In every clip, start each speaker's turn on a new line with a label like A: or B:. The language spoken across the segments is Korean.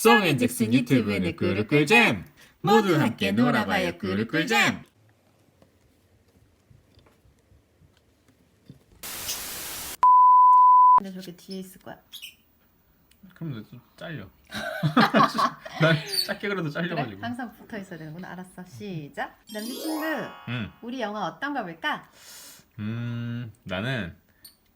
A: 송앤잭슨 유튜브는 꿀꿀잼 모두 함께 놀아봐요 꿀꿀잼
B: 근데 저렇게 뒤에 있을 거야.
A: 그럼 너좀 잘려 난 작게 그래도
B: 그래?
A: 잘려가지고
B: 항상 붙어 있어야 되는구나. 알았어. 시작. 남자친구,
A: 음.
B: 우리 영화 어떤 거 볼까?
A: 음 나는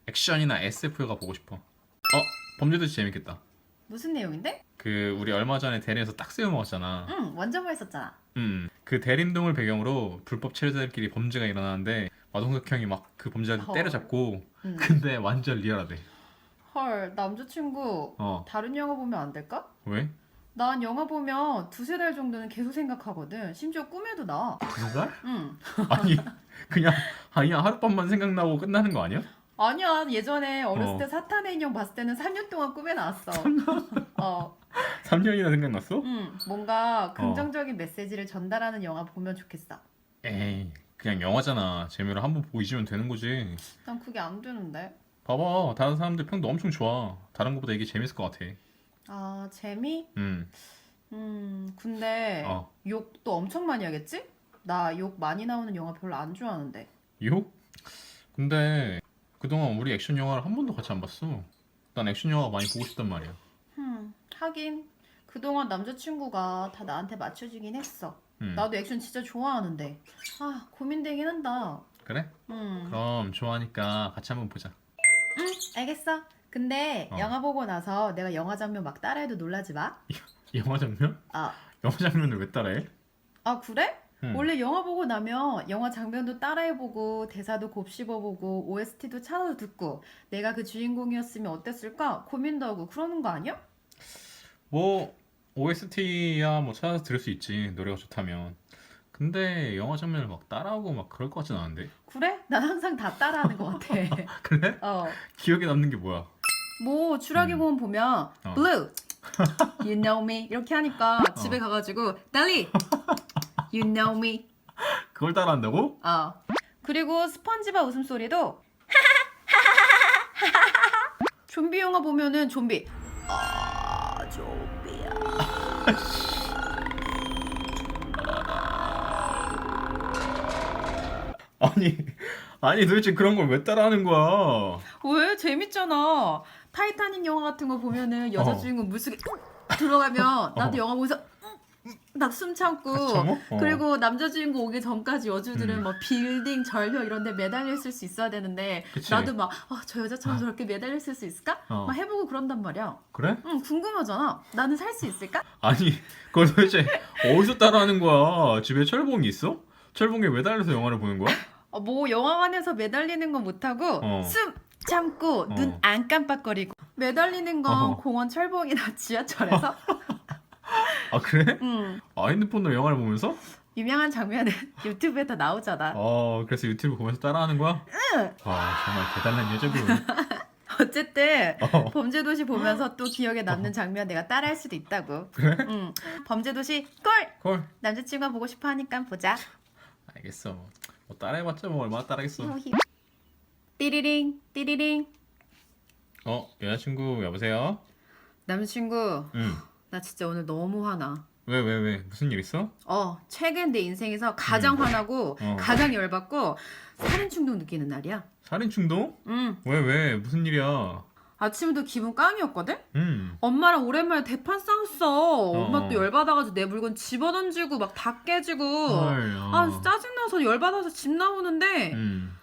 A: 액션이나 SF 영화 보고 싶어 어? 범죄도시 재밌겠다
B: 무슨 내용인데?
A: 그 우리 얼마 전에 대리에서 딱새우 먹었잖아
B: 응, 완전 맛있었잖아.
A: 음, 그 대림동을 배경으로 불법 체류자들끼리 범죄가 일어나는데 마동석 형이 막 그 범죄자들
B: 헐.
A: 때려잡고
B: 응.
A: 근데 완전 리얼하대
B: 헐, 남자친구
A: 어
B: 다른 영화 보면 안 될까?
A: 왜?
B: 난 영화 보면 두세 달 정도는 계속 생각하거든. 심지어 꿈에도 나.
A: 두 달?
B: 응.
A: 아니 그냥 아니야 하룻밤만 생각나고 끝나는 거 아니야?
B: 아니야, 예전에 어렸을
A: 어.
B: 때 사탄의 인형 봤을 때는 3년 동안 꿈에 나왔어. 어,
A: 3년이나 생각났어?
B: 응. 뭔가 긍정적인 메시지를 전달하는 영화 보면 좋겠어.
A: 에이 그냥 영화잖아 재미로 한번 보고 잊으면 되는 거지
B: 난 그게 안 되는데.
A: 봐봐 다른 사람들 평도 엄청 좋아 다른 것보다 이게 재밌을 것 같아
B: 아, 재미?
A: 음,
B: 음, 근데
A: 어.
B: 욕도 엄청 많이 하겠지? 나 욕 많이 나오는 영화 별로 안 좋아하는데.
A: 욕? 근데 그동안 우리 액션 영화를 한 번도 같이 안 봤어 난 액션 영화 많이 보고 싶단 말이야
B: 음, 하긴 그동안 남자친구가 다 나한테 맞춰주긴 했어.
A: 음.
B: 나도 액션 진짜 좋아하는데. 아, 고민되긴 한다.
A: 그래?
B: 음.
A: 그럼 좋아하니까 같이 한번 보자
B: 응, 알겠어. 근데
A: 어.
B: 영화 보고 나서 내가 영화 장면 막 따라해도 놀라지 마.
A: 영화 장면?
B: 아,
A: 영화 장면을 왜 따라해?
B: 아 그래?
A: 응.
B: 원래 영화 보고 나면 영화 장면도 따라해보고 대사도 곱씹어보고 OST도 찾아서 듣고 내가 그 주인공이었으면 어땠을까 고민도 하고 그러는 거 아니야?
A: 뭐 OST야 뭐 찾아서 들을 수 있지 노래가 좋다면 근데 영화 장면을 막 따라하고 막 그럴 것 같진 않은데
B: 그래? 난 항상 다 따라하는 것 같아.
A: 그래?
B: 어.
A: 기억에 남는 게 뭐야?
B: 뭐 주라기
A: 음.
B: 보면 보면
A: 어.
B: blue, you know me 이렇게 하니까 집에 가가지고 달리, you know me.
A: 그걸 따라한다고?
B: 어. 그리고 스펀지밥 웃음소리도 좀비 영화 보면은 좀비 아 좀비야
A: 아니 아니 도대체 그런 걸 왜 따라하는 거야?
B: 왜 재밌잖아 타이타닉 영화 같은 거 보면은 여자
A: 어.
B: 주인공 물속에 들어가면 나도
A: 어.
B: 영화 보면서 막숨 참고
A: 참어? 어.
B: 그리고 남자 주인공 오기 전까지 여주들은
A: 음.
B: 뭐 빌딩 절벽 이런 데 매달려 있을 수 있어야 되는데
A: 그치.
B: 나도 막 저 여자처럼 저렇게 매달려 있을 수 있을까?
A: 어.
B: 막 해보고 그런단 말이야
A: 그래?
B: 응 궁금하잖아 나는 살 수 있을까?
A: 아니 그걸 도대체 어디서 따라하는 거야? 집에 철봉이 있어? 철봉에 매달려서 영화를 보는 거야?
B: 어, 뭐 영화관에서 매달리는 건 못하고
A: 어.
B: 숨 참고
A: 어.
B: 눈 안 깜빡거리고 매달리는 건
A: 어허.
B: 공원 철봉이나 지하철에서
A: 아 그래?
B: 음,
A: 아 핸드폰으로 영화를 보면서?
B: 유명한 장면은 유튜브에 다 나오잖아
A: 어 그래서 유튜브 보면서 따라하는 거야?
B: 응.
A: 와 정말 대단한 여자분
B: 어쨌든
A: 어.
B: 범죄도시 보면서 또 기억에 남는 장면 내가 따라할 수도 있다고
A: 그래?
B: 응. 범죄도시 꼴!
A: 콜
B: 남자친구가 보고 싶어 하니까 보자
A: 알겠어 뭐, 뭐 따라해봤자 뭐 얼마나 따라겠어
B: 띠리링 띠리링
A: 어 여자친구 여보세요?
B: 남자친구
A: 응
B: 나 진짜 오늘 너무 화나
A: 왜 왜 왜 무슨 일 있어?
B: 어, 최근 내 인생에서 가장 화나고
A: 어.
B: 가장 열받고 살인 충동 느끼는 날이야.
A: 살인 충동?
B: 응.
A: 왜 왜 무슨 일이야?
B: 아침에도 기분 깡이었거든?
A: 음
B: 엄마랑 오랜만에 대판 싸웠어. 엄마
A: 어.
B: 또 열받아가지고 내 물건 집어던지고 막 다 깨지고.
A: 헐, 어.
B: 아, 짜증나서 열받아서 집 나오는데
A: 음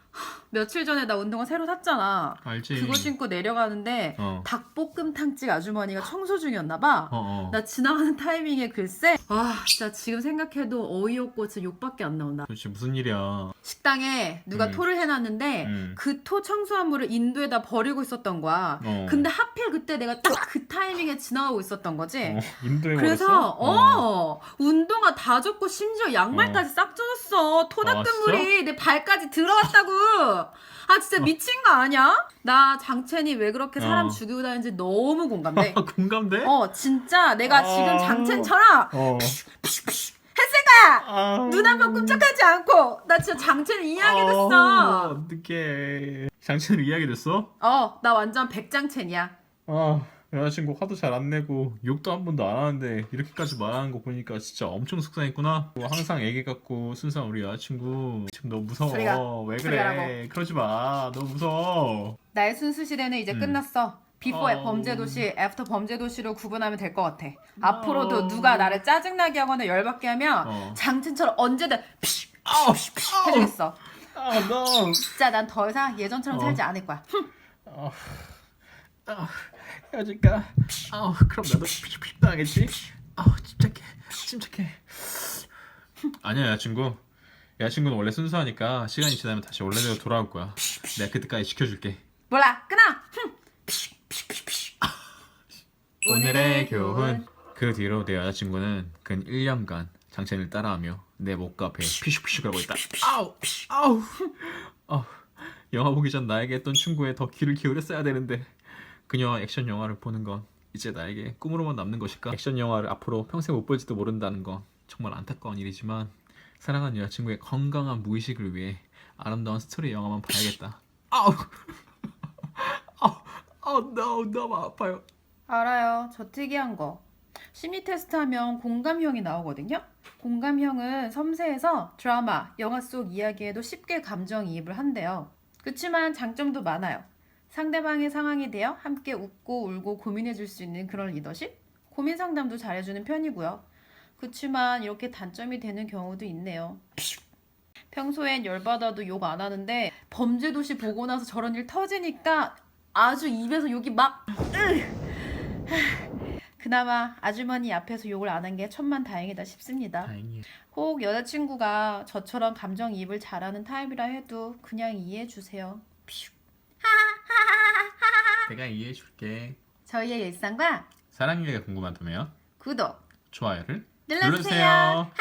B: 며칠 전에 나 운동화 새로 샀잖아.
A: 알지
B: 그거 신고 내려가는데
A: 어.
B: 닭볶음탕집 아주머니가 청소 중이었나 봐.
A: 어, 어.
B: 나 지나가는 타이밍에 글쎄 아 진짜 지금 생각해도 어이없고 진짜 욕밖에 안 나온다
A: 도대체 무슨 일이야?
B: 식당에 누가
A: 음.
B: 토를 해놨는데
A: 음.
B: 그 토 청소한 물을 인도에다 버리고 있었던 거야
A: 어.
B: 근데 하필 그때 내가 딱 그 타이밍에 지나가고 있었던 거지
A: 어, 인도에
B: 그래서
A: 버렸어?
B: 어, 운동화 다 젖고 심지어 양말까지 싹 젖었어 토
A: 아,
B: 닦은 물이 내 발까지 들어갔다고 아 진짜 미친 거 아니야? 나 장첸이 왜 그렇게 사람
A: 어.
B: 죽이고 다니는지 너무 공감돼
A: 공감돼?
B: 어 진짜 내가
A: 아.
B: 지금 장첸처럼
A: 어.
B: 했을 거야
A: 아.
B: 눈 한번 끔찍하지 않고 나 진짜 장첸 이해하게 됐어
A: 어떡해. 장첸을 이해하게 됐어?
B: 어 나 완전 백장첸이야
A: 아, 여자친구 화도 잘 안 내고 욕도 한 번도 안 하는데 이렇게까지 말하는 거 보니까 진짜 엄청 속상했구나. 뭐 항상 애기 같고 순수한 우리 여자친구 지금 너무 무서워.
B: 소리가,
A: 왜 그래? 그러지 마. 너무 무서워.
B: 나의 순수 시대는 이제
A: 음.
B: 끝났어. 비포
A: 어.
B: 범죄 도시, 애프터 범죄 도시로 구분하면 될 것 같아.
A: 어.
B: 앞으로도 누가 나를 짜증나게 하거나 열받게 하면
A: 어.
B: 장첸처럼 언제든 피쉬
A: 아우,
B: 해주겠어.
A: 아, no.
B: 진짜 난 더 이상 예전처럼
A: 어.
B: 살지 않을 거야.
A: 아, 아, 헤어질까? 아우, 그럼 나도 피식피식 당하겠지? 아우, 침착해, 침착해. 아니야, 여자친구. 여자친구는 원래 순수하니까 시간이 지나면 다시 원래대로 돌아올 거야. 내가 그때까지 지켜줄게.
B: 몰라, 끊어.
A: 오늘의 교훈. 그 뒤로 내 여자친구는 근 1년간 장첸을 따라하며 내 목과 배에 피식피식하고 있다. 아우, 아우, 아우. 영화 보기 전 나에게 했던 충고에 더 귀를 기울였어야 되는데 그녀와 액션 영화를 보는 건 이제 나에게 꿈으로만 남는 것일까? 액션 영화를 앞으로 평생 못 볼지도 모른다는 건 정말 안타까운 일이지만 사랑하는 여자친구의 건강한 무의식을 위해 아름다운 스토리 영화만 봐야겠다. 아우, 아우, 아우, 너무 아파요.
B: 알아요. 저 특이한 거. 심리 테스트 하면 공감형이 나오거든요. 공감형은 섬세해서 드라마, 영화 속 이야기에도 쉽게 감정이입을 한대요. 그치만 장점도 많아요. 상대방의 상황에 대해 함께 웃고 울고 고민해 줄 수 있는 그런 리더십? 고민 상담도 잘해주는 편이고요. 그치만 이렇게 단점이 되는 경우도 있네요. 평소엔 열받아도 욕 안 하는데 범죄도시 보고 나서 저런 일 터지니까 아주 입에서 욕이 막 그나마 아주머니 앞에서 욕을 안 한 게 천만 다행이다 싶습니다.
A: 다행이에요.
B: 혹 여자친구가 저처럼 감정이입을 잘하는 타입이라 해도 그냥 이해해 주세요.
A: 내가 이해해 줄게.
B: 저희의 일상과
A: 사랑 얘기가 궁금하다면
B: 구독
A: 좋아요를
B: 눌러주세요.
A: 눌러주세요.